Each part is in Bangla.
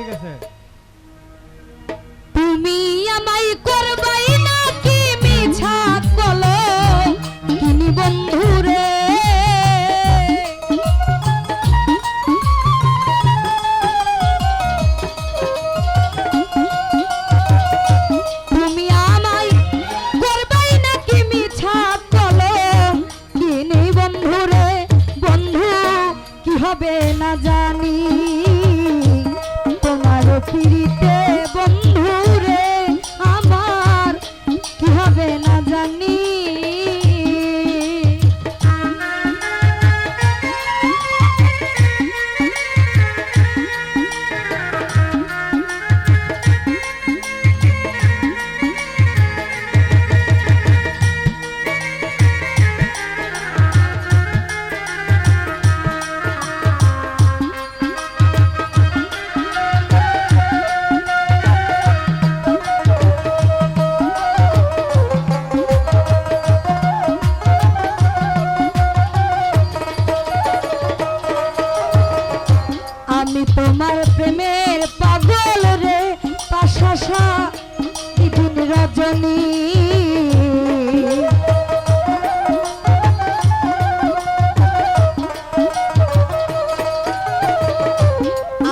ঠিক আছে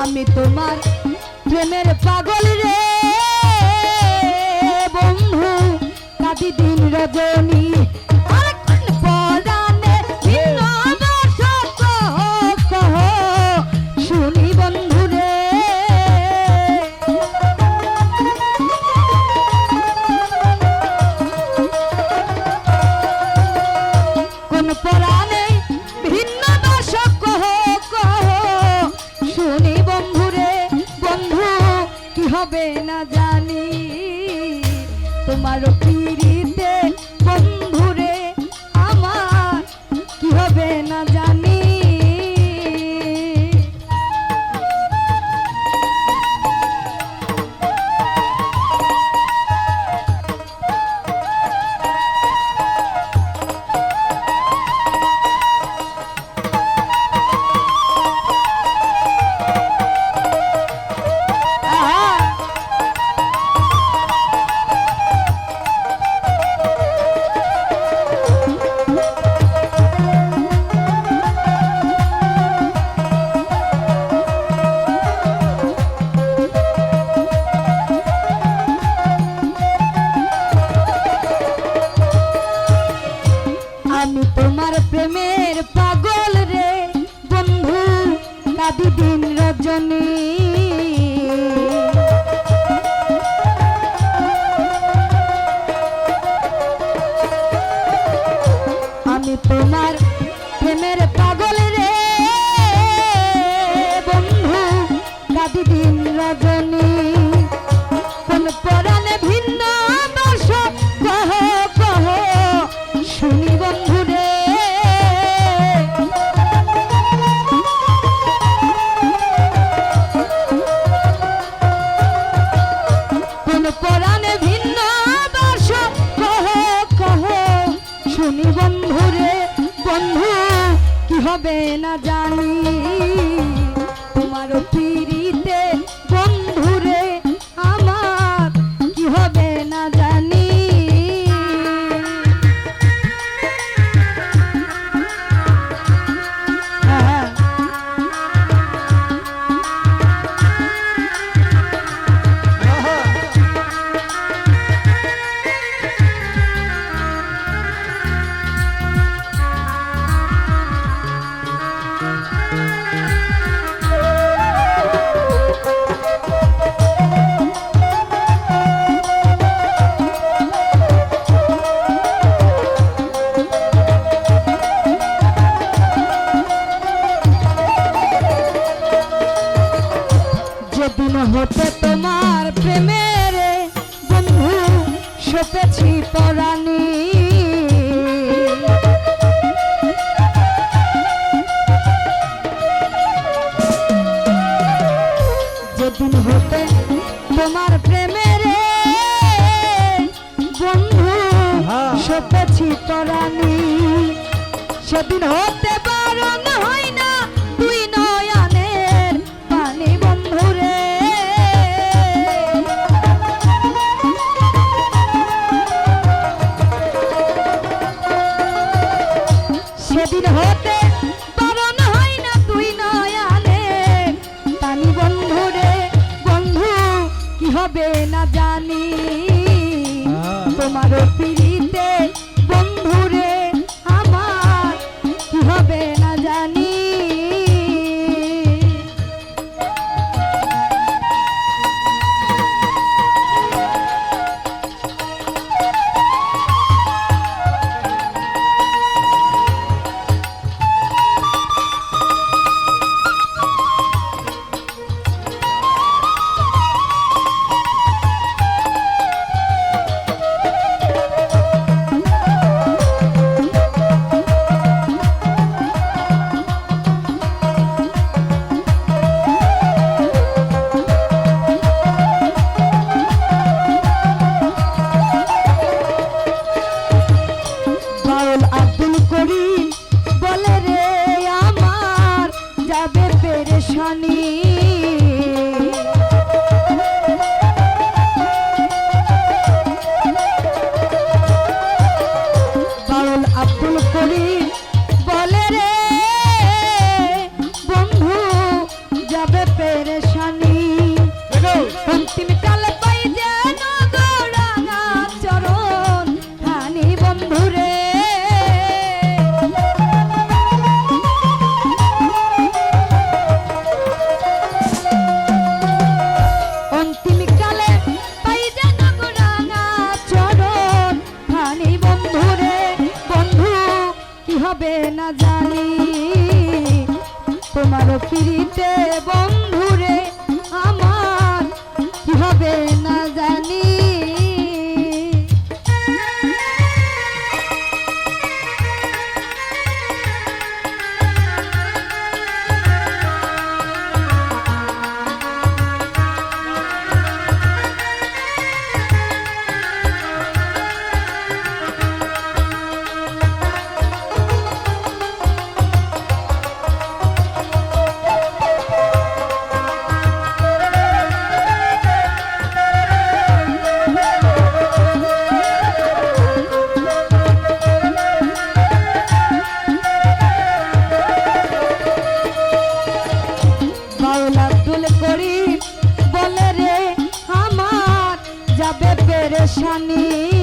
আমি তোমার প্রেমের পাগল রে বন্ধু কাটি দিন রজন। জানি তোমার পিড়িতে বন্ধু আমি তোমার হবে না জানি। তোমার যেদিন হতে তোমার প্রেমের বন্ধু সপেছি পরাণী। যেদিন হতে তোমার প্রেমের বন্ধু হ্যাঁ। সপেছি পরাণী। সেদিন হতে পিড়িতে বাউল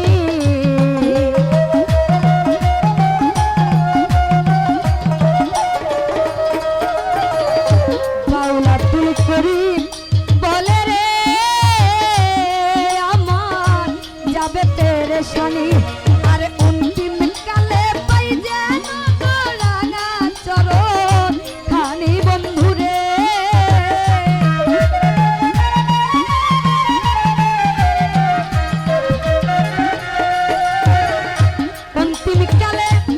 let me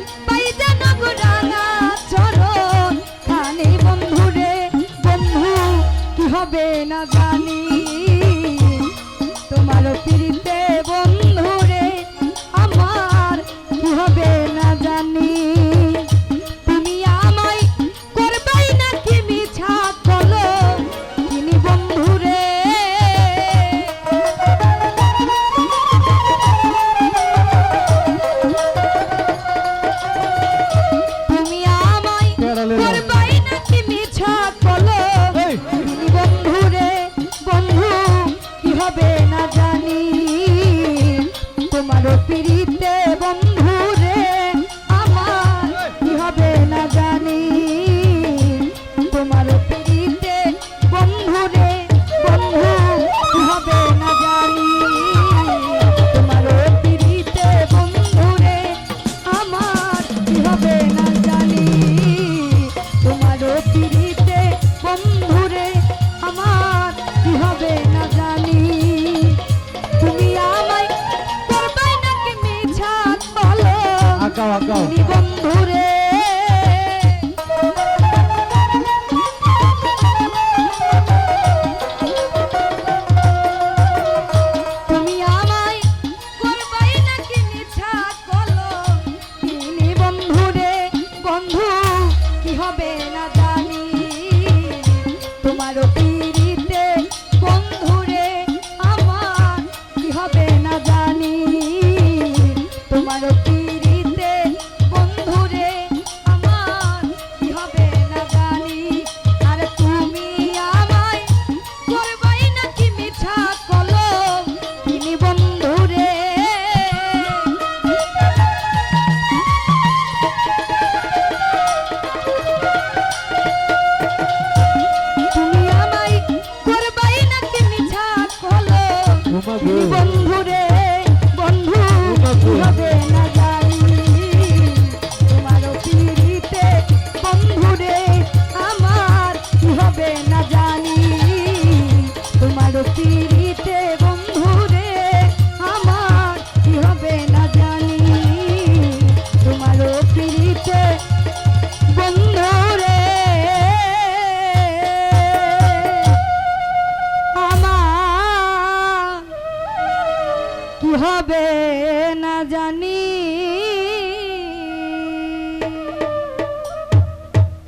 তোমার পিড়িতে বন্ধুরে love.